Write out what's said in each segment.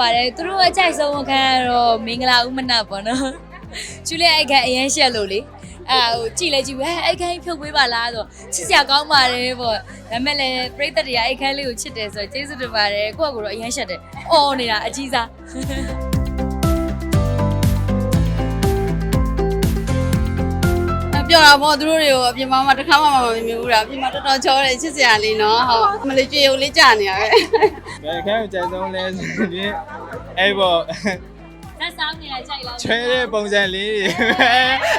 ပါတယ်သူတို့အကြိုက်ဆုံးအခန်းကတော့မင်္ဂလာဥမနပေါ့နော်ကျူလေးအဲ့ခန်းအရင်ရှက်လို့လေအဲဟိုကြည်လဲကြည့်ပဲအဲ့ခန်းဖြုတ်ပေးပါလားဆိုချစ်စရာကောင်းပါတယ်ပေါ့ဒါမဲ့လည်းပြိတ္တတွေကအဲ့ခန်းလေးကိုချစ်တယ်ဆိုတော့ကျေးဇူးတင်ပါတယ်ကိုယ့်အကူတော့အရင်ရှက်တယ်အော်နေတာအကြီးစား ပြောတာပေါ့သူတို့တွေကိုအပြင်မှာမှတစ်ခါမှမမြင်ဘူးတာအပြင်မှာတော်တော်ချောတယ်ချစ်စရာလေးနော်ဟုတ်မလေးကြွေုံလေးကြာနေရပဲဘယ်ခန်းကိုကြိုက်ဆုံးလဲဆိုရင်အဲ့ပေါ့ဇက်ဆောင်နေတာကြိုက်လားချွဲတဲ့ပုံစံလေးတွေ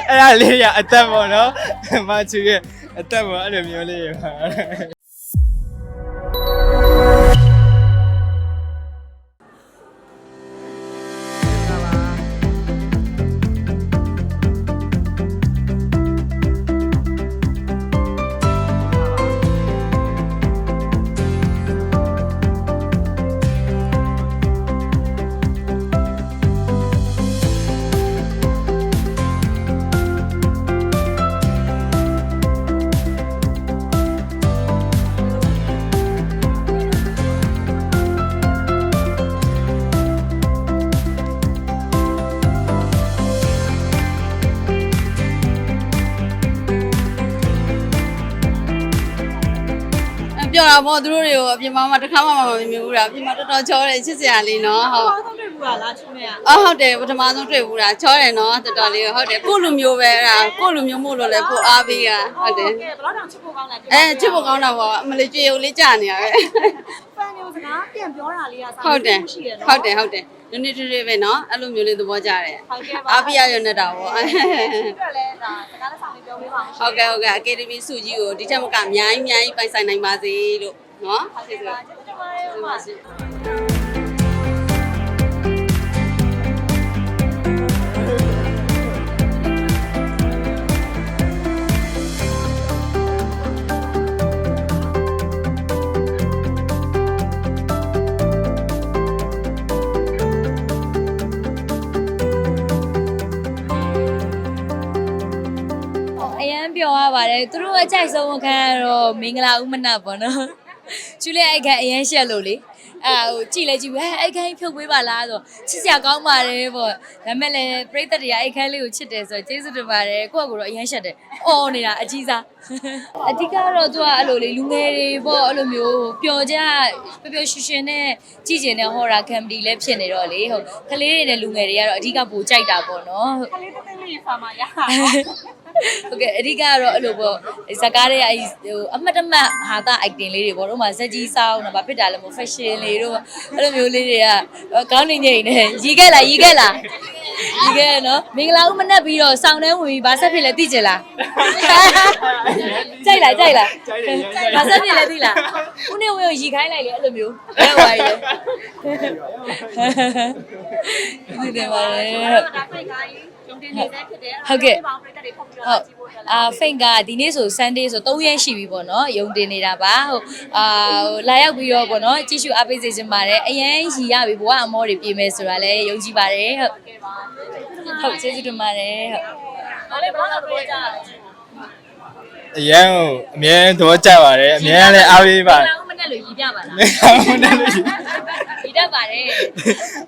အဲ့ဒါလေးရအသက်ပေါ့နော်မချူရဲ့အသက်ပေါ့အဲ့လိုမျိုးလေးပါ ပြောတာပေါ့သူတို့တွေကိုအပြင်မှာမှတစ်ခါမှမမြင်ဘူးတာအပြင်မှာတော်တော်ချောတယ်ချစ်စရာလေးနော်ဟုတ် ဆုံးတွေ့ဘူးလားချူနေရအော်ဟုတ်တယ်ပထမဆုံးတွေ့ဘူးတာချောတယ်နော်တော်တော်လေးဟုတ်တယ်ကိုယ့်လူမျိုးပဲအဲ့ဒါကိုယ့်လူမျိုးမို့လို့လည်းကိုအားပေးတာဟုတ်တယ်ကဲဘယ်တော့တောင်ချစ်ဖို့ကောင်းလဲအဲချစ်ဖို့ကောင်းတာပေါ့အမလေးကြွေုံလေးကြာနေရပဲဖန်မျိုးစကားပြန်ပြောတာလေးကစာဟုတ်တယ်ရှိရနော်ဟုတ်တယ်ဟုတ်တယ်နည်းနည်းတူတူပဲနော်အဲ့လိုမျိုးလေးသဘောကျတယ်ဟုတ်ကဲ့ပါအားပေးရရနေတာပေါ့အတွက်လည်းဒါစကားလက်ဆောင်လေးပြောပေးပါအောင်ဟုတ်ကဲ့ဟုတ်ကဲ့အကယ်ဒမီစုကြီးကိုဒီချက်မကအများကြီးအများကြီးပိုင်ဆိုင်နိုင်ပါစေလို့နော်ဟုတ်ကျေးကဲ့ဇူးပါပါကျေးဇူးတင်ပါတယ်ပါအရ ပျော်ရပါတယ်သူတို့အကြိုက်ဆုံးအခန်းကတော့မင်္ဂလာဥမနပေါ့နော်ကျူလေးအဲ့ခန်းအရင်ရှက်လို့လေအဲဟိုကြည်လဲကြည့်ပဲအဲ့ခန်းဖြုတ်ပေးပါလားဆိုချစ်စရာကောင်းပါတယ်ပေါ့ဒါမဲ့လည်းပြိတ္တတွေကအဲ့ခန်းလေးကိုချစ်တယ်ဆိုတော့ကျေးဇူးတင်ပါတယ်ကိုယ့်အကူတော့အရင်ရှက်တယ်အော်နေတာအကြီးစားအဓိကတော့သူကအဲ့လိုလေလူငယ်တွေပေါ့အဲ့လိုမျိုးပျော်ကြပျော်ပျော်ရွှင်ရွှင်နဲ့ကြည်ကျင်တဲ့ဟော်ရာကမ်ပတီလည်းဖြစ်နေတော့လေဟုတ်ကလေးတွေနဲ့လူငယ်တွေကတော့အဓိကပိုကြိုက်တာပေါ့နော်ခလေးတစ်သိန်းလေးဖာမရ ဟုတ်ကဲ့အဓိကကတော့အဲ့လိုပေါ့ဇကားတွေကအဲ့ဟိုအမှတ်တမဲ့ဟာတာ item လေးတွေပေါ့တော့မှဇက်ကြီးစောင်းတော့ဗာဖြစ်တာလဲမို့ fashion လေးတို့အဲ့လိုမျိုးလေးတွေကကောင်းနေကြနေရီခဲ့လားရီခဲ့လားရီခဲ့နော်မင်္ဂလာဦးမနဲ့ပြီးတော့စောင်းနှဲဝင်ပြီးဗာဆက်ဖြစ်လဲသိကြလားကြိုက်လားကြိုက်လားဗာဆက်ဖြစ်လဲသိလားဦးနေဝင်ရီခိုင်းလိုက်လေအဲ့လိုမျိုးဘယ်ဝိုင်းလဲဒီတယ်ပါလေဒါဖိ တ်ကားကြီးရုံတင်နေတဲ့ဖြစ်တယ်ပေါင်းပြတဲ့တွေဖုတ်ပြီးဟုတော့တ်ကြည့်ဖို့လည်းအာဖိတ်ကဒီနေ့ဆို Sunday ဆို3ရက်ရှိပြီပေါ့နော်ယုံတင်နေတာပါဟုတ်အာဟိုလာရောက်ပြီးတော့ပေါ့နော်ကြည့်ရှုအားပေးစေချင်ပါတယ်အရင်ရီရပြီဘဝအမောတွေပြင်မယ်ဆိုတာလည်းယုံကြည်ပါတယ်ဟုတ်ကဲပါဟုတ်ကျေးဇူးတင်ပါတယ်ဟုတ်ဟောလေးဘာလို့ပြောကြလဲအရန်ကိုအမြဲသဘောကျပါတယ်အမြဲလည်းအားပေးပါဘယ်လောက်မနဲ့လို့ရီပြပါလားမဟုတ်တယ်လို့ရီ တတ်ပါတယ်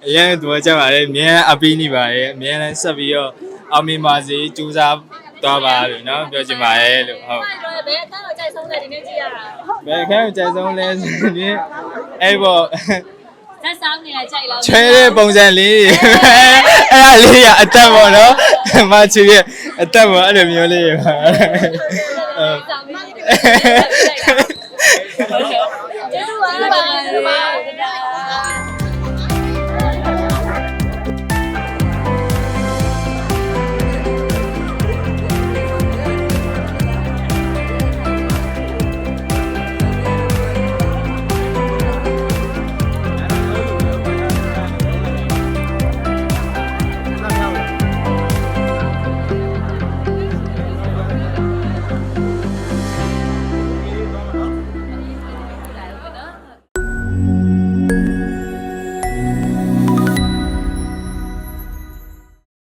အရင်သဘောကျပါတယ်အများအပီးနေပါတယ်အများလည်းဆက်ပြီးတော့အောင်မြင်ပါစေကြိုးစားသွားပါလို့နော်ပြောချင်ပါတယ်လို့ဟုတ်ဘယ်အခန်းကိုကြိုက်ဆုံးလဲဒီနေ့ကြည့်ရတာဘယ်အခန်းကိုကြိုက်ဆုံးလဲဆိုရင်အဲ့ပေါ့သက်ဆောင်နေတာကြိုက်လောက်ချဲတဲ့ပုံစံလေးအဲ့ဒါလေးကအသက်ပေါ့နော်မချူရဲ့အသက်ပေါ့အဲ့လိုမျိုးလေးပါဟုတ်ကဲ့ကျေးဇူးပါ